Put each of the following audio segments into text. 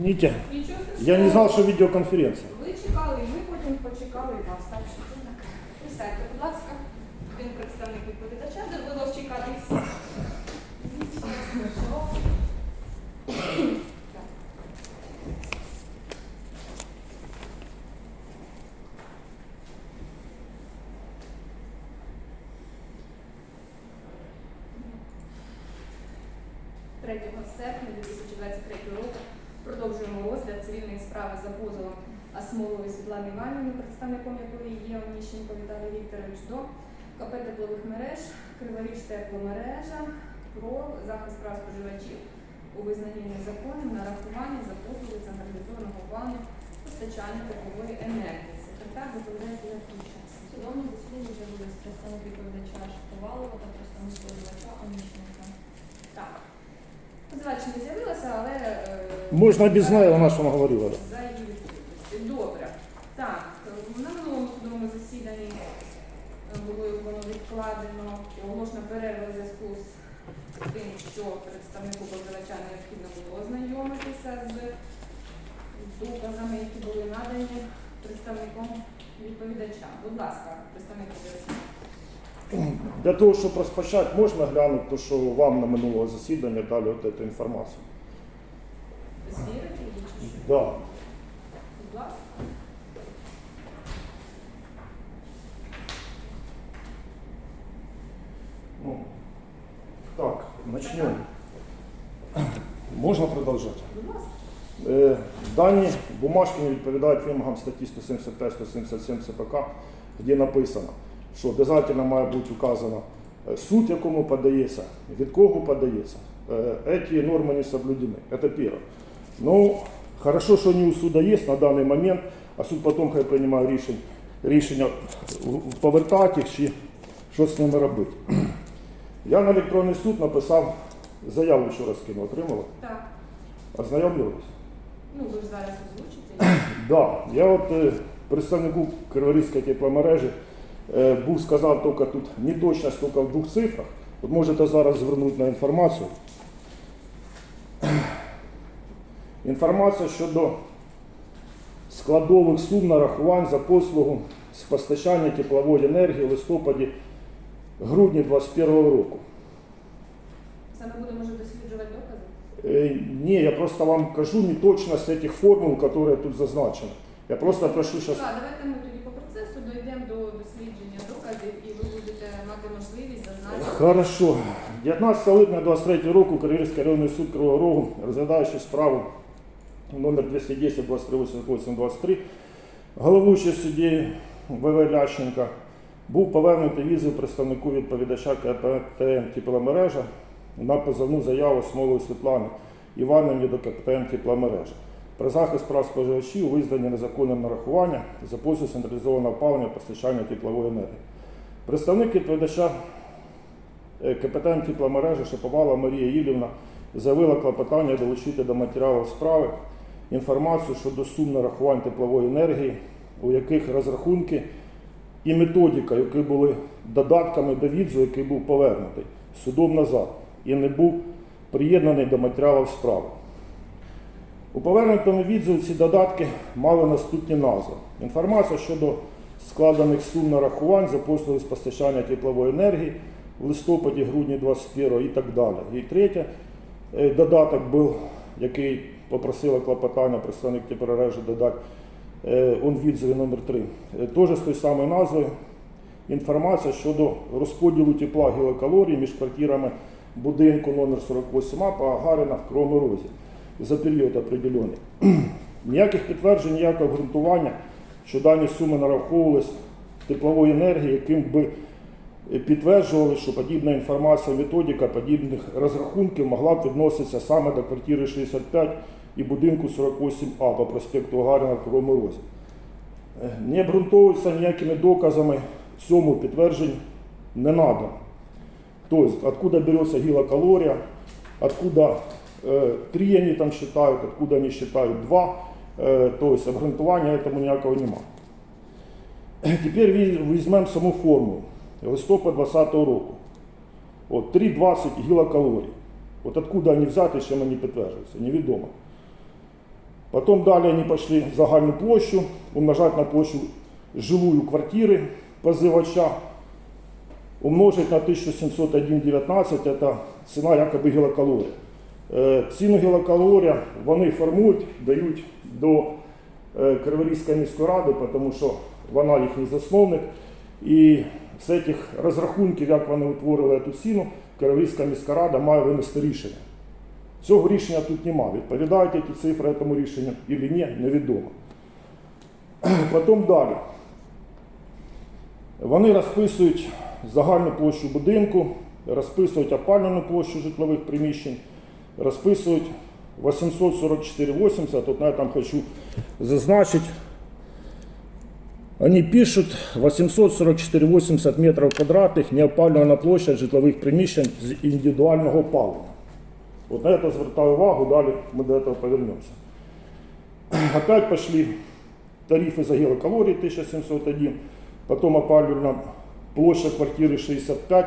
Нічого я не знал, что видеоконференция. Ви чекали, і ми потім почекали вас. Так що це таке. Присядьте, будь ласка. Він представник відповідача, Світлани Іванівни, представником якої є Оніщенко Віталій Вікторович до КП теплових мереж, Криворіж тепломережа про захист прав споживачів у визнанні незаконним нарахування за послуги централізованого плану постачання теплової енергії. Секретар доповідає. В судовому засіданні з'явились представник відповідача Шаповалова та представник споживача Онищенка. Так. Позивач не з'явилася, але... е, Можно без знаю, вона що говорила. да. За її відсутності. Добре. Так, на минулому судовому засіданні е, було і оголошена перерва в зв'язку з тим, що представнику позивача необхідно було ознайомитися з доказами, які були надані представником відповідача. Будь ласка, представник позивача. Для того, щоб розпочати, можна глянути, то, що вам на минулого засідання дали от цю інформацію. Звірити? Да. Будь ласка. Ну, так, начнем. Можна продовжати? Е, Дані бумажки не відповідають вимогам статті 175-177 ЦПК, де написано, що обов'язково має бути указано е, суд, якому подається, від кого подається. Е, Ці норми не соблюдені. Це перше. Ну, хорошо, що вони у суда є на даний момент, а суд потім хай приймає рішення, рішення повертати їх чи що з ними робити. Я на електронний суд написав заяву, що раз кину, отримали. Так. Ознайомлювалися? Ну, ви ж зараз озвучите. Да, я от е, представнику Криворізької тепломережі е, був сказав тільки тут неточність тільки в двох цифрах. От можете зараз звернути на інформацію. Інформація щодо складових сум нарахувань за послугу з постачання теплової енергії в листопаді грудні 2021 року. Саме будемо вже досліджувати докази. Е, Ні, я просто вам кажу неточність цих формул, які тут зазначені. Я просто прошу зараз. Так, давайте ми тоді по процесу дійдемо до дослідження доказів і ви будете мати можливість зазначити. Хорошо. 19 липня 23 року Криворізький районний суд Кривого Рогу, розглядаючи справу номер 210 23 23, головуючий суддєю ВВ Лященка, був повернутий візою представнику відповідача КПТМ тепломережа на позовну заяву Смолої Світлани Івановні до КПТМ тепломережа про захист прав споживачів визнані незаконним нарахування за послуг централізованого опалення постачання теплової енергії. Представник відповідача Е, Капітан тепломережі Шаповала Марія Ілівна заявила клопотання долучити до матеріалів справи інформацію щодо сум нарахувань теплової енергії, у яких розрахунки і методика, які були додатками до відзу, який був повернутий судом назад і не був приєднаний до матеріалів справи. У повернутому відзові ці додатки мали наступні назви. Інформація щодо складених сум нарахувань за послуги з постачання теплової енергії в листопаді, грудні 21 і так далі. І третє, е, додаток був, який попросила клопотання представник тепломережі додати, он відзові номер 3 Теж з тою самою назвою. Інформація щодо розподілу тепла гілокалорій між квартирами будинку номер 48А по Гагаріна в Кривому Розі за період определений. Ніяких підтверджень, ніякого обґрунтування, що дані суми нараховувались теплової енергії, яким би підтверджували, що подібна інформація, методика подібних розрахунків могла б відноситися саме до квартири 65 і будинку 48А по проспекту Гагаріна в Кривому Розі. Е, Не обґрунтовується ніякими доказами, цьому підтверджень не надо. Тобто, откуда берется гилокалория, откуда э, три они там считают, откуда они считают два, э, то есть обґрунтування этому ніякого нема. Тепер віз- візьмемо саму формулу. Листопад 2020 року. От 3,20 гілокалорій. От откуда вони взяті, чим вони підтверджуються, невідомо. Потом далее они пошли загальную площу, умножать на площу жилую квартиры позывача, умножить на 1701,19, это ціна якоби гілокалорія. Е, Ціну гілокалорія вони формують, дають до е, Криворізької міської ради, тому що вона їхній засновник. І з цих розрахунків, як вони утворили цю ціну, Криворізька міська рада має винести рішення. Цього рішення тут немає. Відповідають ці цифри цьому рішенню чи ні, невідомо. Потім далі. Вони розписують загальну площу будинку, розписують опалювальну площу житлових приміщень, розписують 844,80. Тут на этом хочу зазначить. Они пишут 844,80 метров квадратных неопалювана площа житлових приміщень з індивідуального опалення. От на это звертаю увагу, далі ми до этого повернемся. Опять пошли тарифы за гилокалории 1701, потом опалювальна площа квартири 65,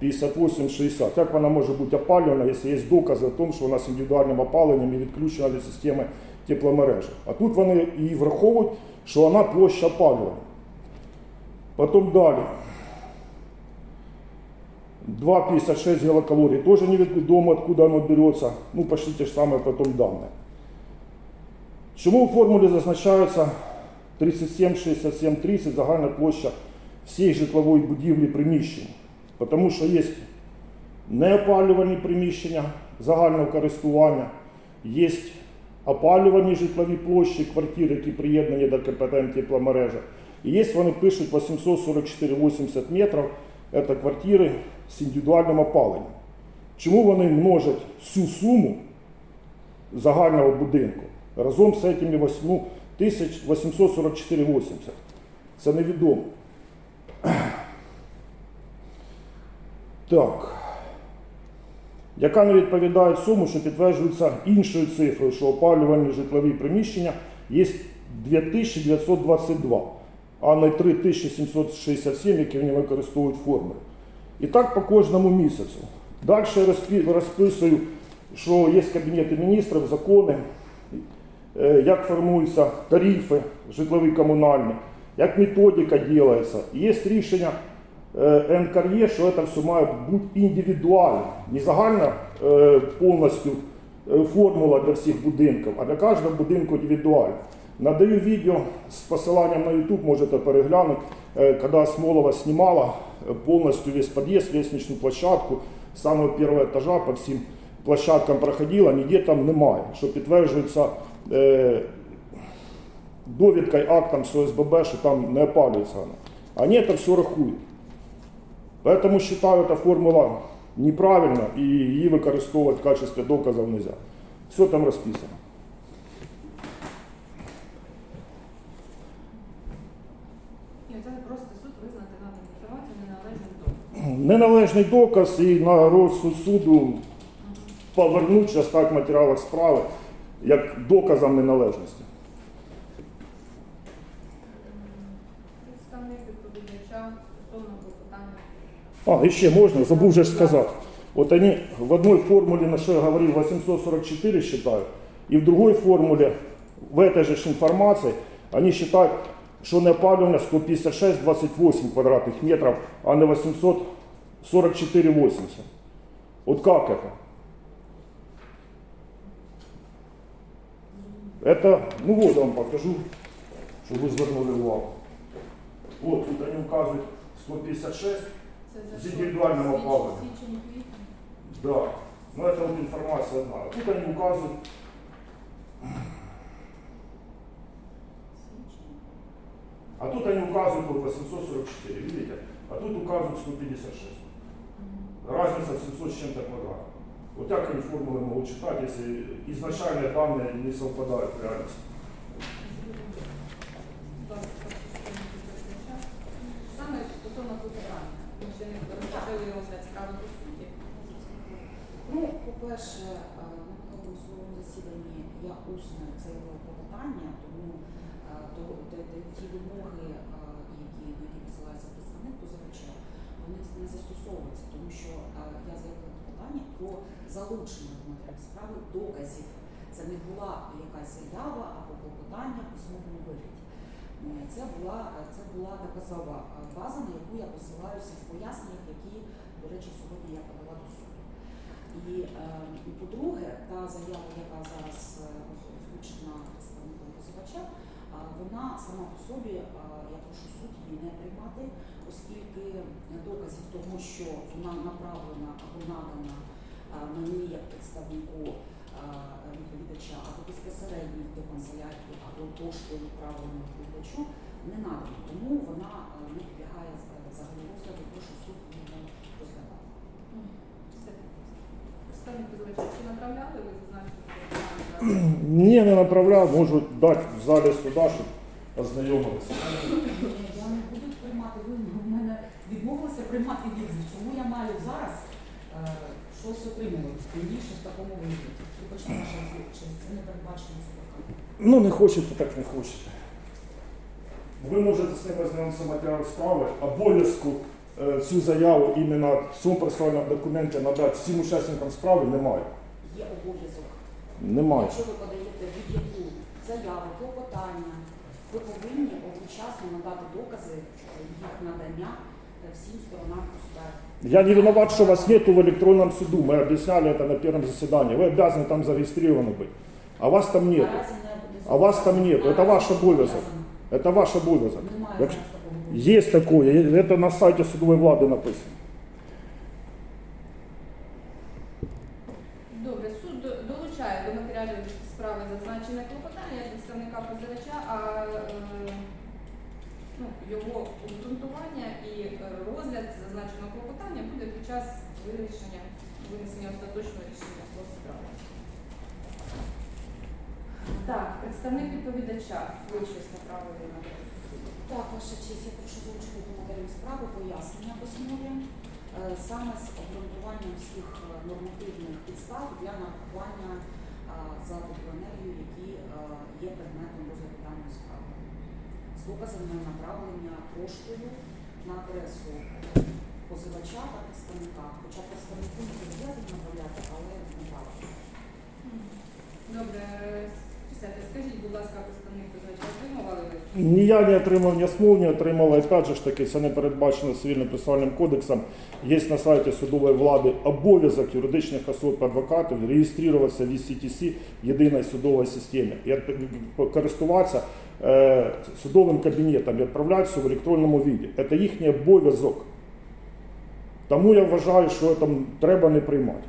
58, 60. Як вона може бути опалювана, якщо є докази о тому, що вона з індивідуальним опаленням і відключена від системи тепломережі. А тут вони її враховують, що вона площа опалювання. Потім далі. 2,56 гилокалорий. Тоже невідомо, откуда оно берется. Ну, почти те же самые потом данные. Чому в формулі зазначається 37, 67, 30 загальна площа всієї житлової будівлі приміщень? Тому що є неопалювані приміщення загального користування, є опалювані житлові площі квартир, які приєднані до КПТ тепломережі. І є, вони пишуть 844,80 метрів, це квартири з індивідуальним опаленням. Чому вони множать всю суму загального будинку разом з цими 8 844,80? Це невідомо. Так. Яка не відповідає суму, що підтверджується іншою цифрою, що опалювальні житлові приміщення є 2922, а не 3767, які вони використовують формули. І так по кожному місяцю. Далі розписую, що є Кабінети міністрів, закони, е, як формуються тарифи житлові комунальні, як методика робиться. Є рішення е, НКРЄ, що це все має бути індивідуально, не загальна е, повністю формула для всіх будинків, а для кожного будинку індивідуально. Надаю відео з посиланням на YouTube, можете переглянути, е, коли Смолова знімала е, повністю весь під'їзд, лестничну площадку, з самого першого етажа по всім площадкам проходила, ніде там немає, що підтверджується е, довідкою, актом з ОСББ, що там не опалюється вона. Це все рахують. Поэтому считаю, эта формула неправильна и її використовувати в качестве доказів нельзя. Все там розписано. І це просто суд визнати надану інформацію неналежним до. Неналежний доказ і на розсуд суду повернуть час так в матеріалах справи як доказом неналежності. Представник відповідача стосовно клопотання. А, і ще можна, забув же ж сказати. Вот они в одной формуле, на что я говорил, 844 считают, и в другой формуле, в этой же информации, они считают, что неопалювання 156,28 квадратных метров, а не 844,80. Вот как это? Это, ну вот я вам покажу, чтобы вы звернули увагу. Вот тут они указывают 156, Це за З що? індивідуальним Січ- опаленням. Січень квітень. Да. Но это вот информация одна. А Тут они указывают, Січень. а тут они указывают вот 844, видите? А тут указывают 156. Разница в 700 с чем-то квадратов. Вот так они формулы могут читать, если изначальные данные не совпадают в реальности. Саме стосовно клопотання. Ми ще не розпочали розгляд справи по суті. Ну, по-перше, е, на минулому судовому засіданні я усно заявила клопотання, тому е, то, де- де ті вимоги, е, які, на які посилається представник позивача, вони не застосовуються, тому що е, я заявила клопотання про залучення до матеріалів справи доказів Це не була якась заява або клопотання в письмовому вигляді. Е, Це була, це була доказова е, база, на яку я посилаюся в поясненнях, які, до речі, сьогодні я подала до суду. І, е, і по-друге, та заява, яка зараз е, озвучена представником позивача, вона сама по собі, я прошу суд її не приймати, оскільки доказів того, що вона направлена або надана мені як представнику відповідача, або безпосередньо до канцелярії, або поштою направлено відповідачу, не надано. Тому вона не підлягає е, взагалі розгляду, прошу суд її не розглядати. Представник позивача, чи направляли ви зазначити? Ні, не направляв, можу дати в залі суда, щоб ознайомилися. Я не буду приймати, ви в мене відмовилися приймати відзив. Чому я маю зараз е, щось отримувати? Тим більше в такому вигляді. Вибачте, наша звичайно, це не передбачено законом. Ну, не хочете, так не хочете. Ви можете з ними знайомитися матеріал справи, обов'язку е, цю заяву іменно в цьому персональному документі надати всім учасникам справи немає. Є обов'язок. Немає. Якщо ви подаєте будь-яку заяву, клопотання, ви повинні одночасно надати докази е, їх надання всім сторонам у справі. Я не виноват, что вас нету в электронном суду. Мы объясняли это на первом заседании. Вы обязаны там зарегистрированы быть. А вас там нет. Наразі не, не А вас там нет. Наразі Это ваш не обов'язок. зобов'язано. Это ваш обов'язок. Немає Як- зараз такого обов'язку. Есть такое. Это на сайте судовой влади написано. Добре, суд до- долучає до матеріалів справи зазначене клопотання представника позивача, а е, ну, його обґрунтування і е, розгляд зазначеного клопотання буде під час вирішення винесення остаточного рішення по справі. Так, представник відповідача вичисне право вина. Так, ваша честь, я прошу залучити матеріалів справи пояснення письмові, е, саме з обґрунтуванням всіх е, нормативних підстав для нарахування за електроенергію, які є предметом розгляду даної справи. З доказами направлення поштою на адресу позивача та представника, хоча представнику не зобов'язані направляти, але направити. Добре, Ні я не отримав, ні СМУ не отримала. І опять же ж таки, це не передбачено цивільним процесуальним кодексом. Є на сайті судової влади обов'язок юридичних особ адвокатів реєструватися в ECTC, єдиній судовій системі, і користуватися е, судовим кабінетом і відправлятися в електронному віді. Це їхній обов'язок. Тому я вважаю, що там треба не приймати.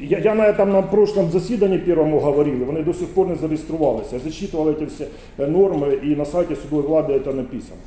Я, я на этом на прошлом заседании первому говорил, вони до сих пор не зареєструвалися. Я зачитывал эти все э, нормы, и на сайте судовой влады это написано.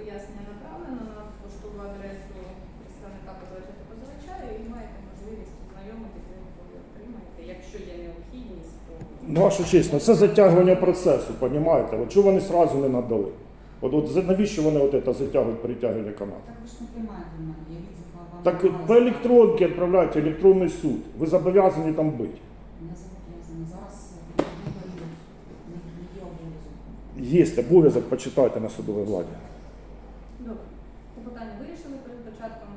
Пояснення направлено на поштову адресу представника позивача та позивача, і ви маєте можливість ознайомитися, ви отримаєте. Якщо є необхідність, то Ну, ваша честь, ну це затягування процесу, розумієте? От чого вони сразу не надали? От, от за- навіщо вони от це затягують, перетягують канал? Так ви ж не приймаєте в мене, я вам. Так немає по електронці відправляйте електронний суд. Ви зобов'язані там бути. Не. Зараз е, не не, не є Є обов'язок. обов'язок, почитайте на судовій владі. Добре. Питання вирішили перед початком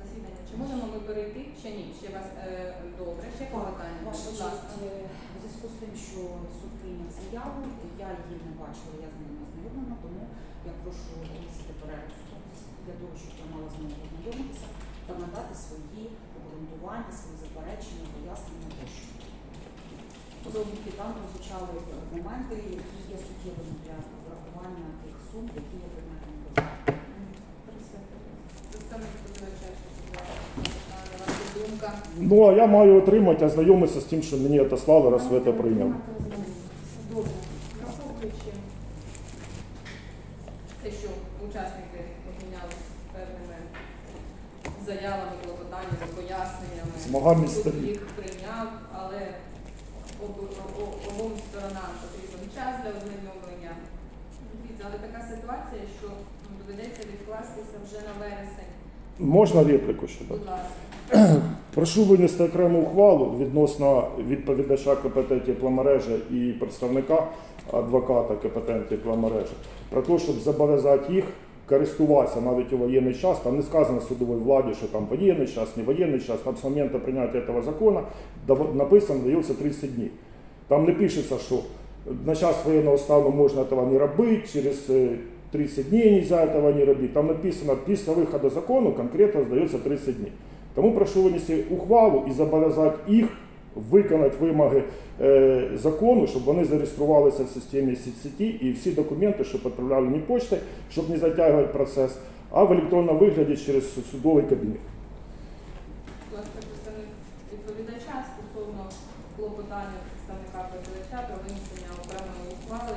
засідання. Чи можемо ми перейти? Ще ні. Ще вас е, добре. Ще клопотання. Ваша Будь честь, е, у зв'язку з тим, що суд прийняв заяву, я її не бачила, я з нею не ознайомлена, тому я прошу оголосити перерву для того, щоб я мала змогу ознайомитися та надати свої обґрунтування, свої заперечення, пояснення тощо. Оскільки там прозвучали е, моменти, які є суттєвими для врахування тих сум, які є предметом розгляду. Представник позивача, що будь ласка, ваша думка. Ну, а я маю отримати, ознайомитися з тим, що мені отослали, раз ви це прийняли. Добре. Враховуючи те, що учасники обмінялися певними заявами, клопотаннями, поясненнями. Змагальні Суд їх прийняв, але о- обом сторонам потрібен час для ознайомлення. Дивіться, але така ситуація, що ну, доведеться відкластися вже на вересень. Можна репліку ще дати? Прошу винести окрему ухвалу відносно відповідача КПТ тепломережі і представника адвоката КПТ тепломережі про те, щоб зобов'язати їх користуватися навіть у воєнний час. Там не сказано судовій владі, що там воєнний час, не воєнний час. Там з моменту прийняття цього закону написано, дається 30 днів. Там не пишеться, що на час воєнного стану можна этого не робити, через е, 30 днів нельзя этого не робити. Там написано, після виходу закону конкретно здається 30 днів. Тому прошу винести ухвалу і зобов'язати їх виконати вимоги е, закону, щоб вони зареєструвалися в системі сіті і всі документи, щоб відправляли не почтою, щоб не затягувати процес, а в електронному вигляді через судовий кабінет. Відповідача стосовно клопотання представника передавача про винесення окремої ухвали.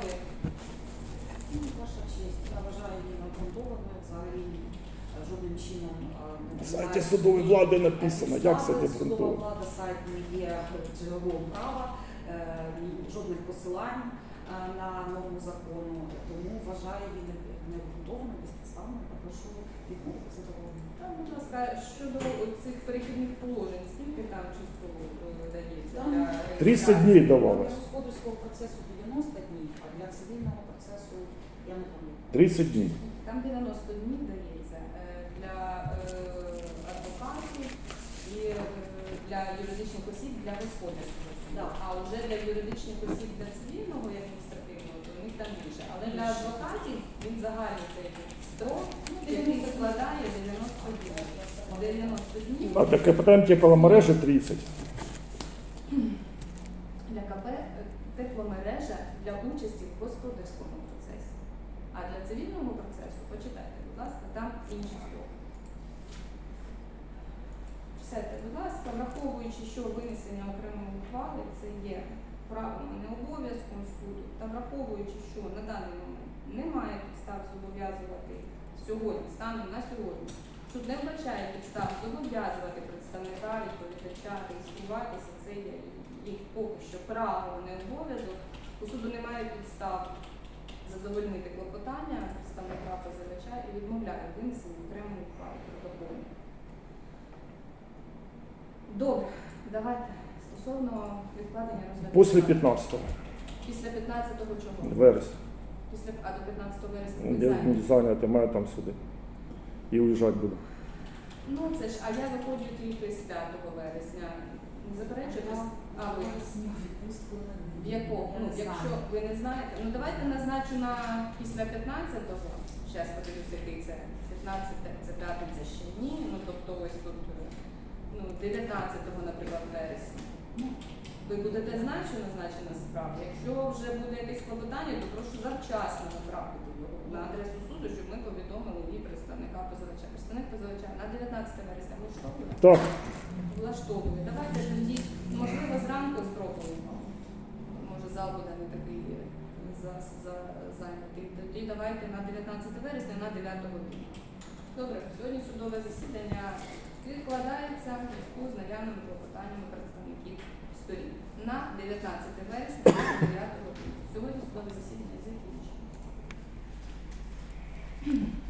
Ну, Ваша честь, я вважаю її необґрунтованою, взагалі е, жодним чином е, не сайті судової влади написано, як це обґрунтовано. Судова влада сайт не є джерелом права, е, жодних посилань е, на норму закону, тому вважаю її не- необґрунтованою, безпідставною, та прошу відмовити задоволення. Там, будь ласка, щодо цих перехідних положень, скільки там часу е, дається для 30 реєстрації? днів Для давалось. господарського процесу 90 днів, а для цивільного процесу я не пам'ятаю. 30 днів. Там 90 днів дається е, для е, адвокатів і е, для юридичних осіб для господарських осіб. Да. А вже для юридичних осіб для цивільного і адміністративного, то у них там більше. Але для адвокатів він загальний цей строк, який складає 90 днів. 90 днів А для КПТ тепломережі 30. для КП е, тепломережа для участі в господарському процесі. А для цивільного процесу, почитайте, будь там інші строки. Будь ласка, враховуючи, що винесення окремої ухвали це є правом, а не обов'язком суду, та враховуючи, що на даний момент немає підстав зобов'язувати сьогодні, станом на сьогодні, суд не вбачає підстав зобов'язувати представника відповідача реєструватися, це є їх поки що право, не обов'язок. У суду немає підстав задовольнити клопотання представника позивача і відмовляє винесення окремої ухвали протоколу. Добре, давайте стосовно відкладення розгляду. Після справи. 15 Після 15-го чого? вересня. Після а до 15 вересня Я зайнятий, маю там суди. І уїжджати буду. Ну це ж, а я виходжу тільки з 5 вересня. Не заперечуєте? А ви в якого? Ну, якщо ви не знаєте, ну давайте назначу на після 15-го. Зараз подивлюся, який це 15 це п'ятниця ще ні. Ну тобто ось тут ну 19-го, наприклад, вересня. Ну, Ви будете знати, що назначена справа. Якщо вже буде якесь клопотання, то прошу завчасно направити на адресу суду, щоб ми повідомили її представника позивача. Представник позивача на 19 вересня влаштовує? Так, Влаштовує. Давайте тоді, можливо, зранку спробуємо. Може, зал буде не такий е, за, за, зайнятий. Тоді давайте на 19 вересня на 9 годину. Добре, сьогодні судове засідання відкладається в зв'язку з наявними клопотаннями представників сторін на 19 вересня на 9 годину. Сьогодні судове засідання Mm-hmm.